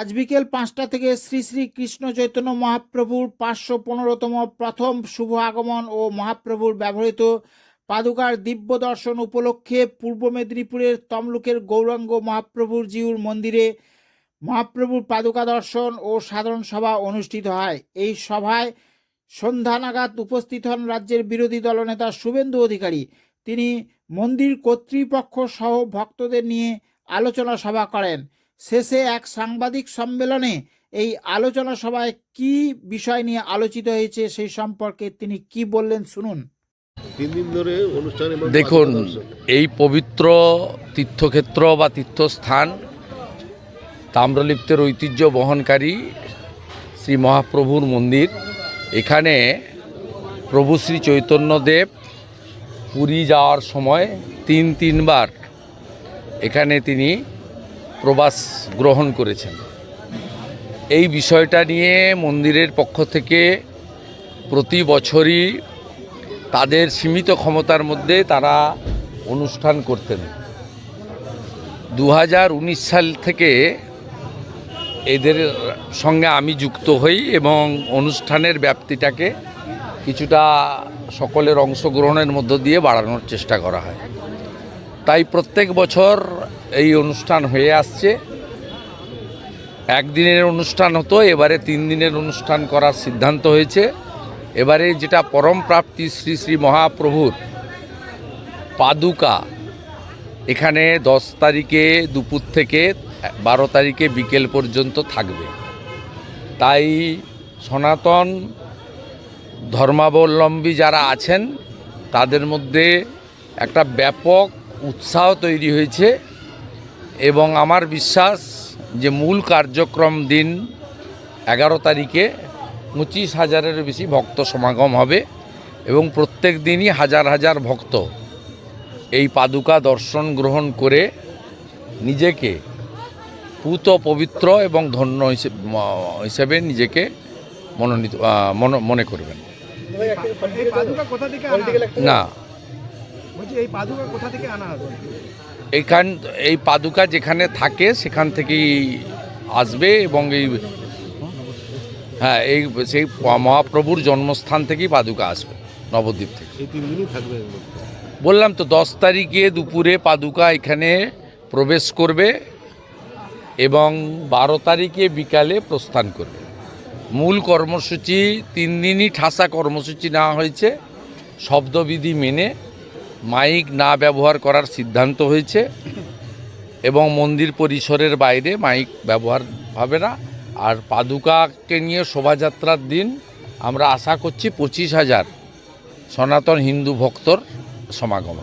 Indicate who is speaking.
Speaker 1: আজ বিকেল পাঁচটা থেকে শ্রী শ্রী কৃষ্ণ চৈতন্য মহাপ্রভুর পাঁচশো পনেরোতম প্রথম শুভ আগমন ও মহাপ্রভুর ব্যবহৃত পাদুকার দিব্য দর্শন উপলক্ষে পূর্ব মেদিনীপুরের তমলুকের গৌরাঙ্গ মহাপ্রভুর জিউর মন্দিরে মহাপ্রভুর পাদুকা দর্শন ও সাধারণ সভা অনুষ্ঠিত হয়। এই সভায় সন্ধ্যা নাগাদ উপস্থিত হন রাজ্যের বিরোধী দলনেতা শুভেন্দু অধিকারী। তিনি মন্দির কর্তৃপক্ষ সহ ভক্তদের নিয়ে আলোচনা সভা করেন। শেষে এক সাংবাদিক সম্মেলনে এই আলোচনা সভায় কি বিষয় নিয়ে আলোচিত হয়েছে সেই সম্পর্কে তিনি কি বললেন শুনুন।
Speaker 2: ধরে
Speaker 3: দেখুন এই পবিত্র তীর্থক্ষেত্র বা তীর্থস্থান তাম্রলিপ্তের ঐতিহ্য বহনকারী শ্রী মহাপ্রভুর মন্দির। এখানে প্রভু শ্রী চৈতন্যদেব পুরী যাওয়ার সময় তিন তিনবার এখানে তিনি প্রবাস গ্রহণ করেছেন। এই বিষয়টা নিয়ে মন্দিরের পক্ষ থেকে প্রতি বছরই তাদের সীমিত ক্ষমতার মধ্যে তারা অনুষ্ঠান করতেন। দু হাজার উনিশ সাল থেকে এদের সঙ্গে আমি যুক্ত হই এবং অনুষ্ঠানের ব্যাপ্তিটাকে কিছুটা সকলের অংশগ্রহণের মধ্য দিয়ে বাড়ানোর চেষ্টা করা হয়। তাই প্রত্যেক বছর এই অনুষ্ঠান হয়ে আসছে। একদিনের অনুষ্ঠান হতো, এবারে তিন দিনের অনুষ্ঠান করার সিদ্ধান্ত হয়েছে। এবারে যেটা পরম প্রাপ্তি শ্রী শ্রী মহাপ্রভুর পাদুকা, এখানে দশ তারিখে দুপুর থেকে বারো তারিখে বিকেল পর্যন্ত থাকবে। তাই সনাতন ধর্মাবলম্বী যারা আছেন, তাদের মধ্যে একটা ব্যাপক উৎসাহ তৈরি হয়েছে। এবং আমার বিশ্বাস যে মূল কার্যক্রম দিন এগারো তারিখে পঁচিশ হাজারের বেশি ভক্ত সমাগম হবে এবং প্রত্যেক দিনই হাজার হাজার ভক্ত এই পাদুকা দর্শন গ্রহণ করে নিজেকে পুত পবিত্র এবং ধন্য হিসেবে নিজেকে মনোনীত মনে করবেন? না।
Speaker 4: এই পাদুকা কোথা থেকে আনা হবে?
Speaker 3: এইখান এই পাদুকা যেখানে থাকে সেখান থেকেই আসবে এবং এই হ্যাঁ এই সেই মহাপ্রভুর জন্মস্থান থেকেই পাদুকা আসবে নবদ্বীপ থেকে। বললাম তো দশ তারিখে দুপুরে পাদুকা এখানে প্রবেশ করবে এবং বারো তারিখে বিকালে প্রস্থান করবে। মূল কর্মসূচি তিন দিনই ঠাসা কর্মসূচি নেওয়া হয়েছে শব্দবিধি মেনে মাইক না ব্যবহার করার সিদ্ধান্ত হয়েছে এবং মন্দির পরিসরের বাইরে মাইক ব্যবহার হবে না। আর পাদুকাকে নিয়ে শোভাযাত্রার দিন আমরা আশা করছি পঁচিশ হাজার সনাতন হিন্দু ভক্তর সমাগম